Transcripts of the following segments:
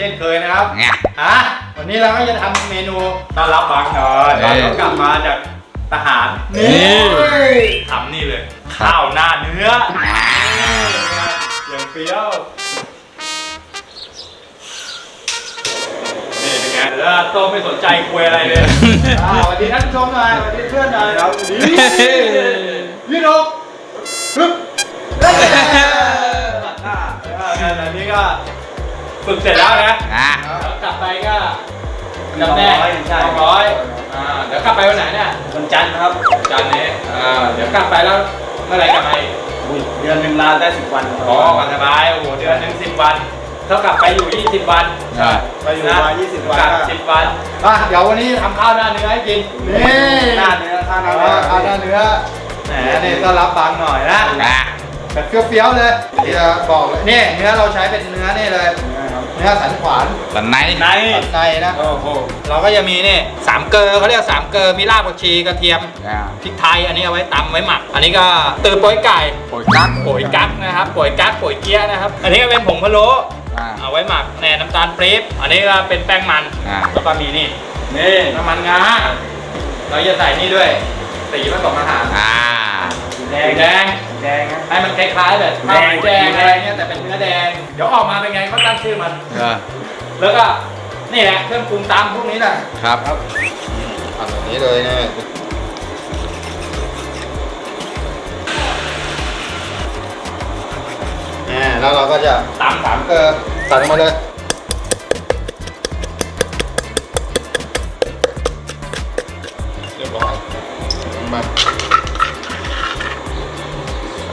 เช่นเคยนะครับไงฮะวันนี้เราก็จะทำเมนูต้อนรับบางหน่อยตอนเขากลับมาจากทหารนี่ ทำนี่เลย ข้าวหน้าเนื้ออย่างเปรี้ยวนี่เป็นไงแล้วโต้ไม่สนใจคุยอะไรเลยอ่าสวัสดีท่านผู้ชมหน่อยสวัสดีเพื่อนหน่อยครับสวัสดีพี่นกฮึบ เอ้ยอ่าอันนี้ก็ ฝึกเสร็จแล้วนะอะแล้วกลับไปก็จำแนกใช่สองร้อยอ่าเดี๋ยวกลับไปวันไหนเนี่ยวันจันทร์ครับวันจันทร์นี้อ่าเดี๋ยวกลับไปแล้วเมื่อไหรกลับมาอีกอุ้ยเดือนหนึ่งลาได้สิบวันอ๋อวันสบายโอ้โหเดือนหนึ่งสิบวันเท่ากับไปอยู่ยี่สิบวันอะไปอยู่มายี่สิบวันกลับสิบวันอะเดี๋ยววันนี้ทำข้าวหน้าเนื้อให้กินนี่หน้าเนื้อข้าวหน้าเอเนื้ออข้าวหน้าเนื้อแหมนี่ต้อนรับบางหน่อยนะอะแบบเปรี้ยวๆเลยที่จะบอกเลยนี่เนื้อเราใช้เป็นเนื้อนี่เลยเนื้อ สันขวานสันในในสันในนะโอ้โหเราก็จะมีนี่สามเกลอเขาเรียกสามเกลอมีรากผักชีกระเทียมอะพริกไทยอันนี้เอาไว้ตำไว้หมัก อันนี้ก็ตือโป้ยไก่โอยกักโป่ยกั๊กนะครับโป่ยกั๊กโป่ยเกี๊ยะนะครับ อันนี้ก็เป็นผงพะโล้อะเอาไว้หมักแหนน้ำตาลปี๊บอันนี้ก็เป็นแป้งมันอะแล้วก็มีนี่นี่น้ำมันงาเราจะใส่นี่ด้วยสีผสมอาหารอะแดสีงแดง แดงนะ ให้มันคล้ายๆแบบแดข้าวงหมูแดงอะไรเงี้ยแต่เป็นเนื้อแดง เดี๋ยวออกมาเป็นไงเขาตั้งชื่อมัน เออแล้วก็นี่แหละเครื่องปรุงตามพวกนี้แหละครับ ทำแบบนี้เลยนะนี่แล้วเราก็จะตำสามเกลือใส่ลงมาเลย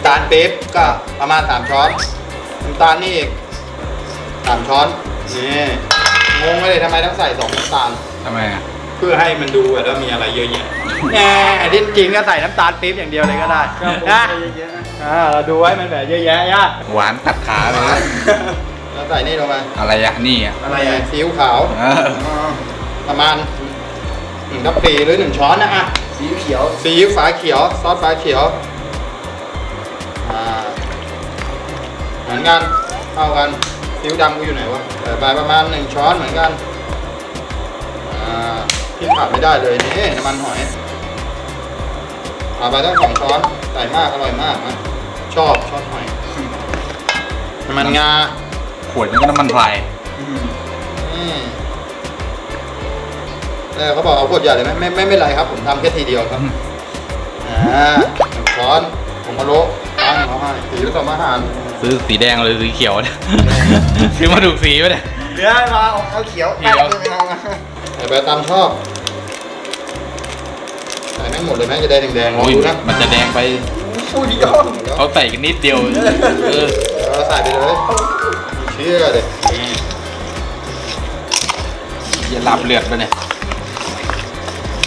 ตาลปี๊บก็ประมาณ 3 ช้อนน้ำตาลนี่อีก3ช้อนนี่งงเลยทำไมต้องใส่สองน้ำตาล ทำไมอะเพื่อให้มันดูแบบว่ามีอะไรเยอะแยะแน่ที่จริงก็ใส่น้ำตาลปี๊บอย่างเดียวเลยก็ได้เครื่องปรุงนะเยอะๆนะอ่าเราดูไว้มันแบบเยอะแยะย่าหวานตัดขาเลยนะแล้วใส่นี่ลงไปอะไรอะนี่อะอะไรอะซีอิ๊วขาวเออประมาณหนึ่งทัพพีหรือหนึ่งช้อนนะอะสีเขียว ซีอิ๊วฝาเขียว ซอสฝาเขียว อ่าเหมือนกันเท่ากันซีอิ๊วดำกูอยู่ไหนวะใส่ไปประมาณหนึ่งช้อนเหมือนกันอ่าที่ขาดไม่ได้เลยนี่น้ำมันหอยเอาไปตั้งสองช้อนใส่มากอร่อยมากนะชอบชอบหอยน้ำมันงาขวดนี้ก็น้ำมันพรายนี่เออเขาบอกเอาขวดใหญ่เลยไหมไม่ไม่ไม่เป็นไรครับ ผมทำแค่ทีเดียวครับอ่าหนึ่งช้อนผงพะโล้ ตั้งเขาให้สีผสมอาหารซื้อสีแดงหรือสีเขียวเนี่ยซื้อมาถูกสีไปเนี่ยเนื้อมาออกเอาเขียวเขียว แป๊บนึงนะใส่ไปตามชอบใส่แม่งหมดเลยไหมจะได้แดงๆลองโอ้ยดูนะมันจะแดงไปอุ้ยก้องเขาใส่กันนิดเดียวเออเออใส่ไปเลยเชื่อเลยอย่าหลับเลือดไปเนี่ย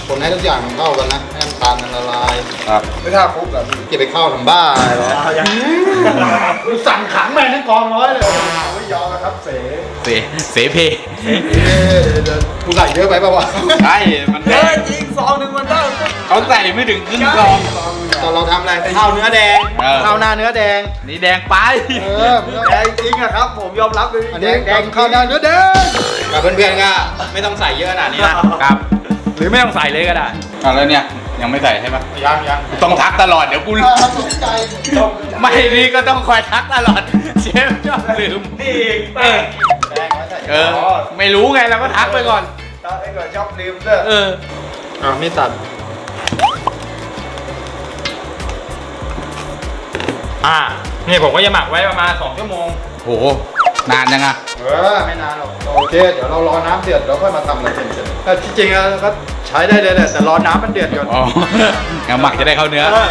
คนให้ทุกอย่างมันเข้ากันนะให้น้ำ ตาลมันละลายครับไม่ท่าคุกแบบนี้เก็บไปเข้าทำบ้าอะไรวะเอายังกูสั่งขังแม่งทั้งกองร้อยเลยไม่ยอมนะครับเสเสเสเพเอ๊ะเดี๋ยวเดี๋ยวกูใส่เยอะไปป่าวะใช่มันเอแดองจริงซองหนึ่งมันได้เขาใส่ไม่ถึงครึ่งซองตอนเราทำอะไรข้าวเนื้อแดงเออข้าวหน้าเนื้อแดงนี่แดงไปเออมันก็แดงจริงอะครับ ผมยอมรับเลยอันนี้แดงข้าวหน้าเนื้อแดงกับเพื่อนๆก็ไม่ต้องใส่เยอะขนาดนี้นะครับ หรือไม่ต้องใส่เลยก็ได้เอาแล้วเนี่ย ยังไม่ใส่ใช่ปะยังยังต้องทักตลอดเดี๋ยวกูสนใจไม่นี่ก็ต้องคอยทักตลอด เชฟชอบลืมนี่อีกเออแดงไว้ใส่เออ ไม่รู้ไงเราก็ทักไปก่อน ตอนไอ้ก่อนชอบลืมด้วยเอออะนี่ตัด อ่านี่ผมก็จะหมักไว้ประมาณ2ชั่วโมง โหนานยังอะ เออไม่นานหรอกโอเคเดี๋ยวเรารอน้ำเดือดเราค่อยมาทำอะไรเป็นๆแต่ที่จริงๆก็ ใช้ได้เลยแหละแต่รอน้ำมันเดือดก่อนอ๋องั้นหมักจะได้เข้าเนื้อ เออ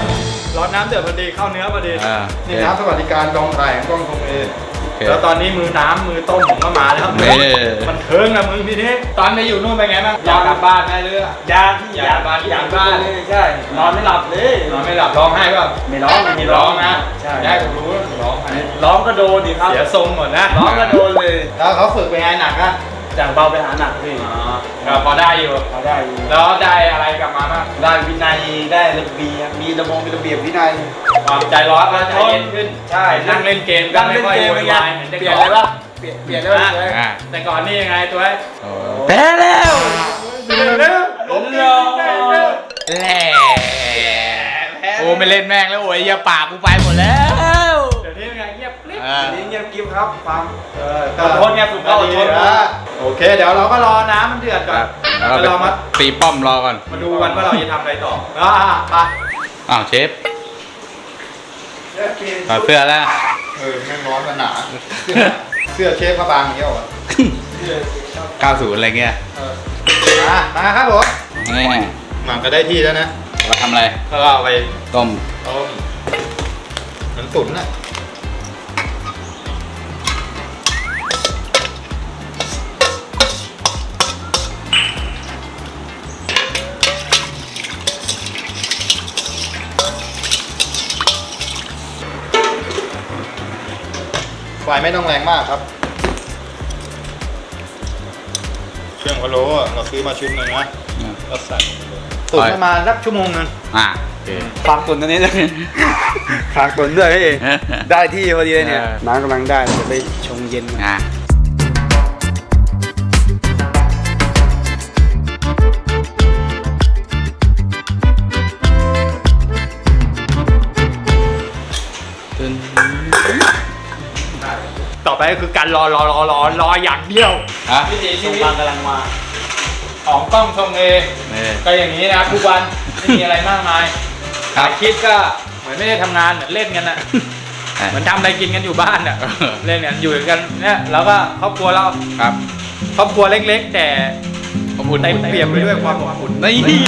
รอน้ำเดือดพอดีเข้าเนื้อพอดีอ่านี่น้ำสวัสดิการกองถ่ายของกล้องทงเอโอเคแล้วตอนนี้มือน้ำมือต้มผมก็มาแล้วเออ มันเทิงอะมึงทีนี้ตอนไปอยู่นู่นเป็นไงบ้างอยากกลับบ้านไหมหรือยาที่ยาบ้านยาบ้านเลยใช่นอนไม่หลับเลยนอนไม่หลับร้องไห้ป่ะไม่ร้องไม่มีมีร้ร้อองงนะใช่ได้ผมรู้ร้องไห้ร้องก็โดนดิครับเสียทรงหมดนะร้องก็โดนเลยแล้วเขาฝึกเป็นไงหนักอะ จากเบาไปหาหนักพี่อ๋อก็พอได้อยู่ เราได้อยู่แล้วได้อะไรกลับมาบ้างได้วินัยได้ระเบียบมีระบบมีระเบียบวินัย ความใจร้อนก็ใจเย็นขึ้นใช่ นั่งเล่นเกมก็ไม่ค่อยโวยวายเหมือนแต่เปลี่ยก่นอนอะไรบ้างเปลี่ยนเปลี่ยนได้บ้างเลยอะแต่ก่อนนี่ยังไงตัวไอ้แพ้แล้วเร็วลงเร็วเร็วแหล่โอ้ไม่เล่นแม่งแล้วโอ้ยอย่าปากกูไปหมดแล้ว ออนี่เงียบกิ๊บครับฟังเอออดทนไงฝึกก็อดทนนะโอเค เดี๋ยวเราก็รอน้ำมันเดือดก่อนแล้วเราเรามาไปตีป้อมรอก่อน มาดูกันว่าเราจะทำอะไรต่ออ่าไปอ้าวเชฟถอดเสื้อแล้ว เออแม่งร้อนกันหนาเสื้อเสื้อเชฟกระบางเงี้ยวอะ90 อะไรเงี้ยเออมามาครับผมนี่หมักก็ได้ที่แล้วนะเราทำอะไรแล้วก็เอาไปต้มต้มเหมือนตุ๋นน่ะ ไฟไม่ต้องแรงมากครับ เครื่องพะโล้อะเราซื้อมาชุดหนึ่งนะก็ใส่ลงไปเลยตุ๋นประมาณสักชั่วโมงหนึงอ่าโอเคฟังตุนตัวนี้ด้วยฟังตุนด้วยพี่ ได้ที่พอดีเลยเนี่ยเออน้ำกำลังได้จะไปชงเย็นอ่าต่อ ไปก็คือการรอรอรอรอรออย่างเดียวอะวิถีชชีงวิตบางกำลังมาของกล้องทรงเอนี่ก็อย่างนี้นะทุกวันไม่มีอะไรมากมายครับถ่ายคลิปก็เหมือนไม่ได้ทำงานเหมือนเล่นกันน่ะเหมือนทำอะไรกินกันอยู่บ้านอะเล่นกันอยู่กันเนี่ยแล้วก็ครอบครัวเราครับครอบครัวเล็ก ๆ แต่ขอบคุณเต็มเปี่ยมไปด้วยความอบอุ่นนี่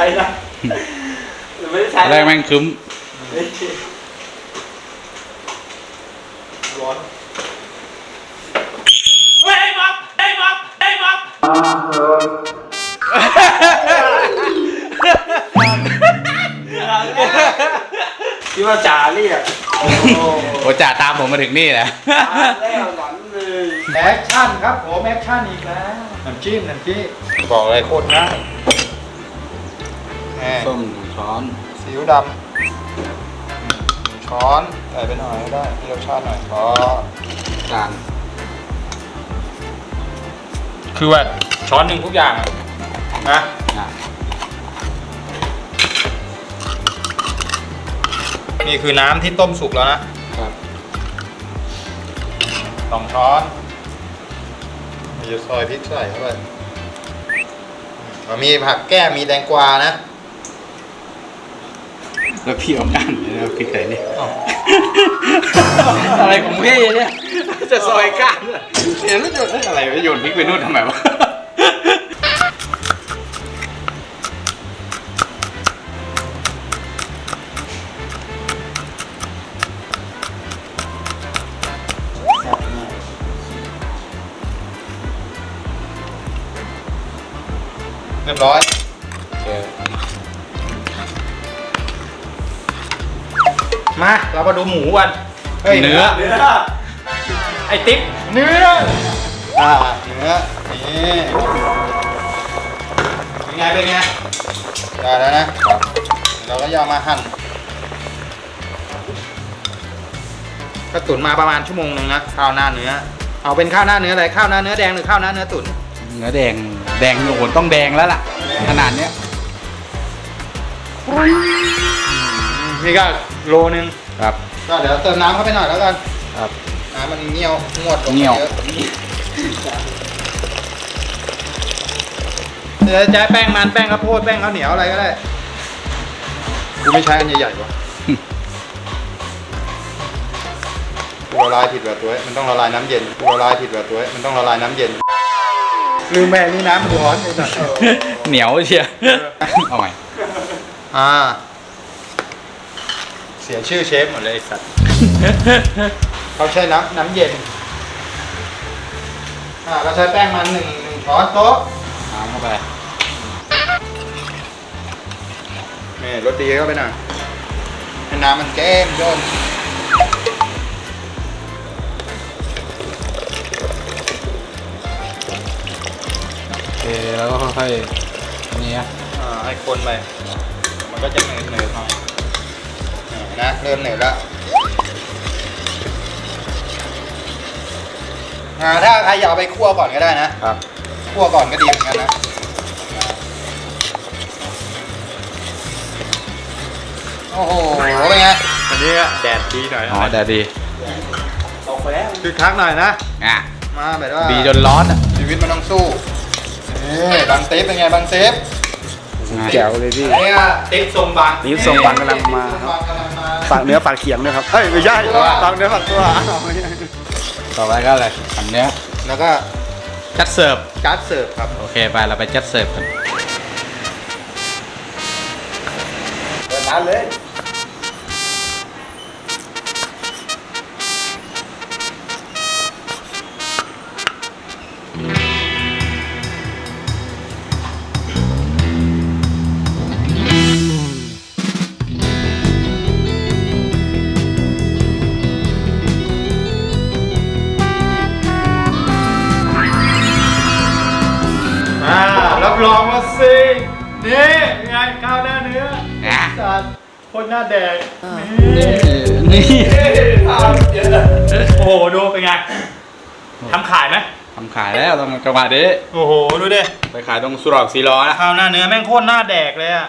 ช้นะหรือไม่ได้ใช้แรกแม่งคึ้มร้อนเฮ้ยบ๊อบเฮ้ยบ๊อบเฮ้ยบ๊อบคิดว่าจ่าเรียกโอ้โหโอ้จ่าตามผมมาถึงนี่แหละแล้วหลอนเลยแอคชั่นครับผมแอคชั่นอีกแล้วน้ำจิ้มน้ำจิ้มบอกอะไรโคตรง่าย แหม่ส้มหนึ่งช้อนซีอิ๊วดำหนึ่งช้อนใส่ไปหน่อยก็ได้ให้รสชาติหน่อยพอจานคือว่าช้อนหนึ่งทุกอย่างอะนะอะนี่คือน้ำที่ต้มสุกแล้วนะครับ สองช้อนเราจะซอยพริกใส่เข้าไปเรามีผักแก้มมีแตงกวานะ แล้วพี่เอาก้านเลยนะพริกไก่นี่อ้าวอะไรของพี่เนี่ยจะซอยก้านด้วยเดี๋ยวแล้วจะเอ้ยอะไรวะโยนพริกไปนู่นทำไมวะ มาเรามาดูหมูกันฮ้ยเนื้อ เนื้อไอ้ติ๊บเนื้ออ่าเนื้อนี่เป็นไงเป็นไงได้แล้วนะเราก็ยามาหั่นก็ตุ๋นมาประมาณชั่วโมงหนึ่งนะข้าวหน้าเนื้อ เอาเป็นข้าวหน้าเนื้ออะไรข้าวหน้าเนื้อแดงหรือข้าวหน้าเนื้อตุ๋นเนื้อแดงแดงโอ้โหต้องแดงแล้วล่ะ ขนาดเนี้ย นี่ก็โลนึงครับ ก็เดี๋ยวเติมน้ำเข้าไปหน่อยแล้วกันครับ น้ำมันเงี่ยวงวดลงไปเงี่ยวอะเดี๋ยวจะใช้แป้งมันแป้งข้าวโพดแป้งข้าวเหนียวอะไรก็ได้กูไม่ใช้อันใหญ่ๆวะ กูละลายผิดแบบตัวเองมันต้องละลายน้ำเย็นกูละลายผิดแบบตัวเองมันต้องละลายน้ำเย็นลืมแม่นี่น้ำมันร้อนไอ้สัสเหนียวเชียเอาใหม่ อ่าเสียชื่อเชฟหมดเลยไอ้สัตว์ เขาใช้น้ำน้ำเย็น อ่าเราใช้แป้งมันหนึ่งหนึ่งช้อนโต๊ะน้ำเข้าไปนี่รสดีเข้าไปหน่อยให้น้ำมันแก้มโยนโอเคแล้วก็ค่อยๆอันนี้อะอ่าให้คนไป มันก็จะเหนืดเหนืดๆหน่อย นี่นะ เริ่มเหนืดแล้วอ่าถ้าใครอยากเอาไปคั่วก่อนก็ได้นะครับ คั่วก่อนก็ดีเหมือนกันนะ โอ้โหเป็นไง อันนี้แดดดีหน่อยอ๋อแต่ดีคือคักหน่อยนะ อะมาแบบว่าดีจนร้อนอะชีวิตมันต้องสู้นี่บางเซฟเป็นไงบางเซฟ แจ๋วเลยพี่เนี่ยติ๊กทรงบางติ๊กทรงบางกำลังมาติ๊กทรงบางกำลังมาฝากเนื้อฝากเขียงด้วยครับเฮ้ยไม่ใช่ฝากเนื้อฝากตัวต่อไปก็อะไรอันเนี้ยแล้วก็จัดเสิร์ฟการ์ดเสิร์ฟครับโอเคไปเราไปจัดเสิร์ฟกันเปิดร้านเลย องว่าสินี่ไงข้าวหน้าเนื้ออะสัตว์คนหน้าแดงนี่โอ้โหดูเป็นไงทำขายไหมทำขายแล้วตรงจังหวะนี้โอ้โหดูดิไปขายตรงสุรอกสีล้อนะข้าวหน้าเนื้อแม่งโคตรหน้าแดกเลยอะ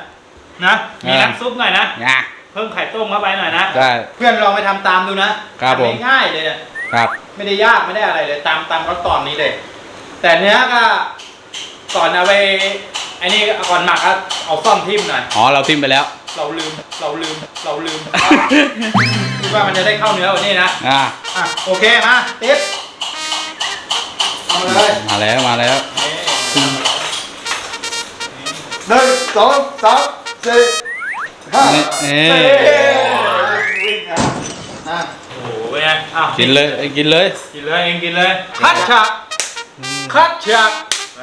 นะมีอ่าน้ำซุปหน่อยนะงะเพิ่มไข่ต้มเข้าไปหน่อยนะได้เพื่อนลองไปทำตามดูนะครับผมทำง่ายๆเลยเนี่ยครับ ไม่ได้ยากไม่ได้อะไรเลยตามตามเขาตอนนี้เลย แต่เนื้อก็ ก่อนเอาไปไอ้นี่ก่อนหมักก็เอาซ่อมทิ่มหน่อย อ๋อ เราทิมไปแล้ว เราลืม เราลืม เราลืมคิดว่ามันจะได้เข้าเนื้อกว่านี้นะ อะอะโอเคมาติ๊บเอามาเลยมาแล้วมาแล้วหนึ่งสองสามสี่ห้านี่สี่นี่วิ่งอะอะโอ้โหเป็นไงอ้าวกินเลยเอ้ยกินเลย กินเลยเองกินเลยคัดฉากคัดฉาก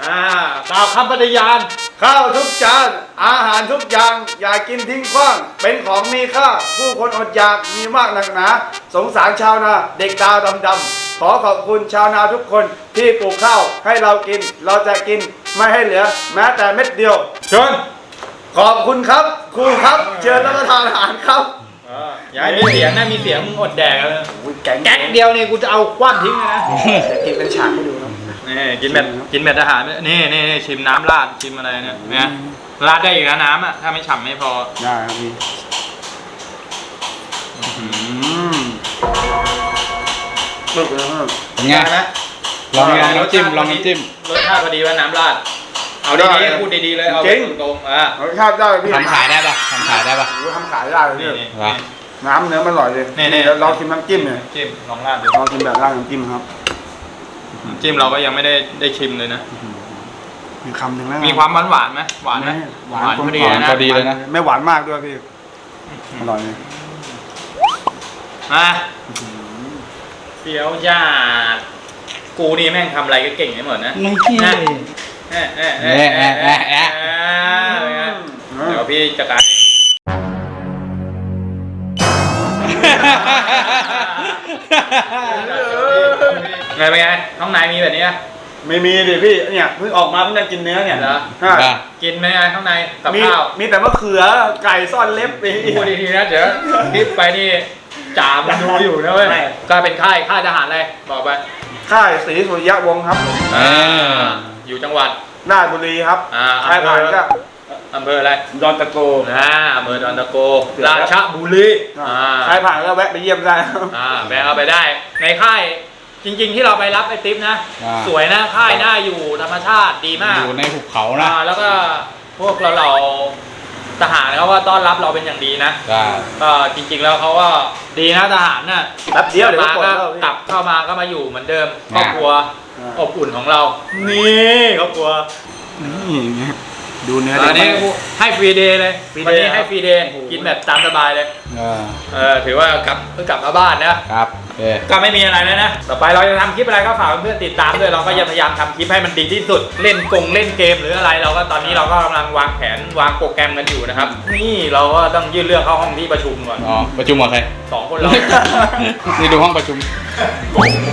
อ่าตามคำปฏิญาณข้าวทุกจาน อาหารทุกอย่าง อย่ากินทิ้งขว้าง เป็นของมีค่า ผู้คนอดอยากมีมากหนักหนา สงสารชาวนาเด็กตาดำๆขอขอบคุณชาวนาทุกคนที่ปลูกข้าวให้เรากิน เราจะกินไม่ให้เหลือ แม้แต่เม็ดเดียวเชิญขอบคุณครับครูครับ เชิญรับประทานอาหารครับอย่าให้มีเสียงนะมีเสียงมึงอดแดกเลยแกงแก๊กเดียวนี่กูจะเอาคว้านทิ้งเลยนะกินเป็นฉากให้ดูนะ นี่กินแบบกินแบบทหารนี่นี่นี่ชิมน้ำราดชิมอะไรเนี่ยเนี่ยราดได้อีกนะน้ำอะถ้าไม่ฉ่ำไม่พอได้ครับพี่ปึ๊บเลยครับเป็นไงได้ไหมลองลองน้ำจิ้มลองน้ำจิ้มรสชาติพอดีว่าน้ำราด เอาได้ดีๆพูดดีๆเลยเอาจริงตรงๆอะรสชาติได้พี่ทำขายได้ปะทำขายได้ปะโอ้โหทำขายได้เลยนี่พี่นี่เหรอน้ำเนื้อมันอร่อยเลยนี่นี่เดี๋ยวเราชิมน้ำจิ้มเนี่ยจิ้มลองราดดูเราชิมแบบราดน้ำจิ้มครับ จิ้มเราก็ยังไม่ได้ได้ชิมเลยนะ มีคำหนึ่งแล้วมีความหวานหวานๆไหมหวานไหม หวานพอดี หวานนะพอดีเลยนะ ไม่หวานมากด้วยพี่อร่อยเลยมาเฟี้ยวจ้ากูนี่แม่งทำอะไรก็เก่งไปหมดนะ ไม่ขี้นะเอ๊ะเอ๊ะเอ๊ะเอ๊ะเอ๊ะเอ๊ะเป็นไงเดี๋ยวพี่จัดการ ไงเป็นไงห้องในมีแบบนี้อะไม่มีดิพี่เนี่ยเพิ่งออกมาเพิ่งจะกินเนื้อเนี่ยเหรอใช่อะกินไหมไงข้างในกับมีข้าวมีแต่มะเขือไก่ซ่อนเล็บไปพูดดีๆนะเดี๋ยวคลิปไปนี่จ่ามันดูอยู่นะเว้ยไม่ก็เป็นค่ายค่ายทหารอะไรบอกไปค่ายศรีสุริยะวงศ์ครับอ่าอยู่จังหวัดราชบุรีครับอ่าค่ายอำเภผ่านอก็ อำเภออะไรดอนตะโก อ่าอำเภอดอนตะโกเดี๋ยวราชบุรี อ่าค่ายผ่านก็แวะไปเยี่ยมได้ครับอ่าแบเอาไปได้ ในค่ายจริง ๆ ที่เราไปรับไอติ๊บนะ อ่า สวยนะค่ายน่าอยู่ธรรมชาติดีมาก อยู่ในหุบเขานะ อ่าแล้วก็พวกเราเราทหารเขาก็ต้อนรับเราเป็นอย่างดีนะได้ ก็จริง ๆ แล้วเขาก็ดีนะทหารน่ะแป๊บเดียวเดี๋ยวมาก็ปลดก็แล้วพี่กลับเข้ามาก็มาอยู่เหมือนเดิมครอบอ่าครัวอ่า อบอุ่นของเรา นี่ครอบครัว นี่ไง ดูเนื้ออันนี้เด็กให้ฟรีเดย์เลยฟรีวันเดย์นี้ให้ฟรีเดย์กินแบบตามสบายเลยเออเออถือว่ากลับเพิ่งกลับมาบ้านนะ ครับโอเคก็ไม่มีอะไรแล้วนะ ต่อไปเราจะทำคลิปอะไรก็ฝากเพื่อนๆติดตามด้วย เราก็จะพยายามทำคลิปให้มันดีที่สุด เล่นกงเล่นเกมหรืออะไร เราก็ตอนนี้เราก็กำลังวางแผนวางโปรแกรมกันอยู่นะครับ นี่เราก็ต้องยื่นเรื่องเข้าห้องที่ประชุมก่อนอ๋อประชุมกับใครสองคนเรานี่ดูห้องประชุม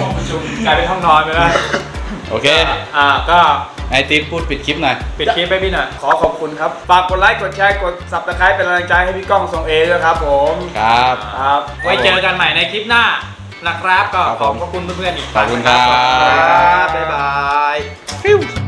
ห้องประชุมกลายเป็นห้องนอนไปแล้วโอเค อ่าก็ ไอตินพูดปิดคลิปหน่อย ปิดคลิปไปพี่หน่อยขอขอบคุณครับ ฝากกดไลค์ กดแชร์ กด subscribe เป็นกำลังใจให้พี่ก้องทรงเอด้วยครับผมครับ ครับ ไว้เจอกันใหม่ในคลิปหน้านะครับก็ครับขอบผมพระคุณเพื่อนๆอีกขอบคุณครับ ครับบ๊ายบายฟิว